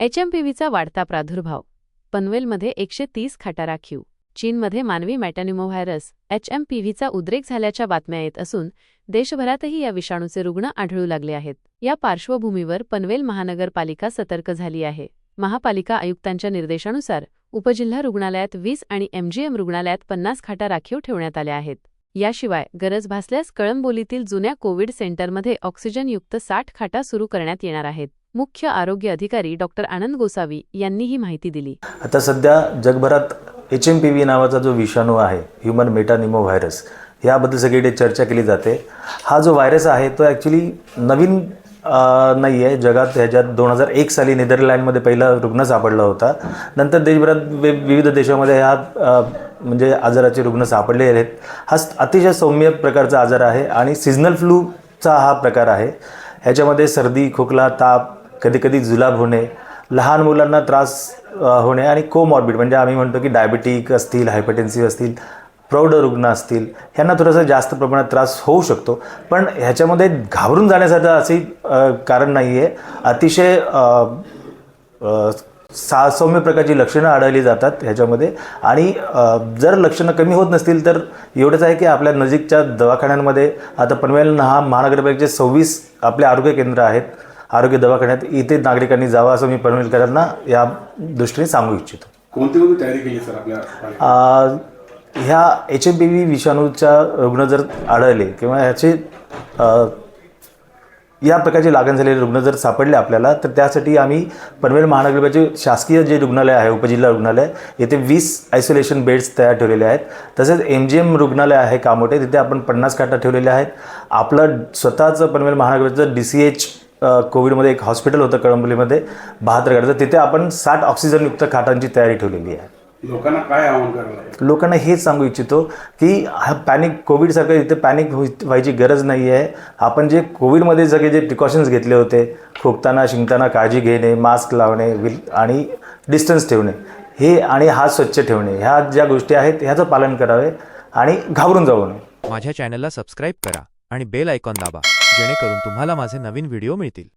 एचएमपीव्हीचा वाढता प्रादुर्भाव. पनवेलमध्ये एकशे तीस खाटा राखीव चीनमध्ये मानवी मॅटॅनिमोव्हायरस एचएमपीव्हीचा उद्रेक झाल्याच्या बातम्या येत असून देशभरातही या विषाणूचे रुग्ण आढळू लागले आहेत. या पार्श्वभूमीवर पनवेल महानगरपालिका सतर्क झाली आहे. महापालिका आयुक्तांच्या निर्देशानुसार उपजिल्हा रुग्णालयात वीस आणि एमजीएम रुग्णालयात पन्नास खाटा राखीव ठेवण्यात आल्या आहेत. याशिवाय गरज भासल्यास कळंबोलीतील जुन्या कोविड सेंटरमध्ये ऑक्सिजनयुक्त साठ खाटा सुरू करण्यात येणार आहेत. मुख्य आरोग्य अधिकारी डॉक्टर आनंद गोसावी यांनी ही माहिती दिली. आता सध्या जगभरात एच एम पी व्ही नावाचा जो विषाणू आहे ह्युमन मेटानिमो व्हायरस याबद्दल सगळीकडे चर्चा केली जाते. हा जो व्हायरस आहे तो ॲक्च्युली नवीन नाही आहे जगात ह्याच्यात दोन हजार एक साली नेदरलँडमध्ये पहिला रुग्ण सापडला होता. नंतर देशभरात वे विविध देशामध्ये ह्या म्हणजे आजाराचे रुग्ण सापडले आहेत. हा अतिशय सौम्य प्रकारचा आजार आहे आणि सिजनल फ्लूचा हा प्रकार आहे. ह्याच्यामध्ये सर्दी खोकला ताप कधीकधी जुलाब होणे लहान मुलांना त्रास होणे आणि कोमॉर्बिड म्हणजे आम्ही म्हणतो की डायबिटिक असतील हायपरटेन्सिव्ह असतील प्रौढ रुग्ण असतील ह्यांना थोडासा जास्त प्रमाणात त्रास होऊ शकतो. पण ह्याच्यामध्ये घाबरून जाण्यासाठी असे कारण नाही आहे अतिशय सा सौम्य प्रकारची लक्षणं आढळली जातात ह्याच्यामध्ये. आणि जर लक्षणं कमी होत नसतील तर एवढंच आहे की आपल्या नजीकच्या दवाखान्यांमध्ये आता पनवेल हा महानगरपालिकेचे सव्वीस आपले आरोग्य केंद्र आहेत आरोग्य दवाखान्यात इथे नागरिकांनी जावं असं मी पनवेलकरांना या दृष्टीने सांगू इच्छितो. कोणती कोणती तयारी केली सर आपल्या ह्या एच एम पी व्ही विषाणूच्या रुग्ण जर आढळले किंवा ह्याचे या प्रकारची लागण झालेले रुग्ण जर सापडले आपल्याला तर त्यासाठी आम्ही पनवेल महानगरपालिकेचे शासकीय जे रुग्णालय आहे उपजिल्हा रुग्णालय येथे वीस आयसोलेशन बेड्स तयार ठेवलेले आहेत. तसेच एम जी एम रुग्णालय आहे कामोटे तिथे आपण पन्नास खाटा ठेवलेल्या आहेत. आपलं स्वतःचं पनवेल महानगरपालिकेचं डी सी एच कोविडमध्ये एक हॉस्पिटल होतं कळंबोलीमध्ये बहात्तर खाटाचं तिथे आपण साठ ऑक्सिजनयुक्त खाटांची तयारी ठेवलेली आहे. लोकांना काय आवाहन करायला लोकांना हेच सांगू इच्छितो की हा पॅनिक कोविडसारखं इथे पॅनिक व्हायची गरज नाही आहे आपण जे कोविडमध्ये सगळे जे प्रिकॉशन्स घेतले होते खोकताना शिंकताना काळजी घेणे मास्क लावणे विल आणि डिस्टन्स ठेवणे हे आणि हात स्वच्छ ठेवणे ह्या ज्या गोष्टी आहेत ह्याचं पालन करावे आणि घाबरून जाऊ नये. माझ्या चॅनलला सबस्क्राईब करा आणि बेल आयकॉन दाबा जेणेकरून तुम्हाला माझे नवीन व्हिडिओ मिळतील.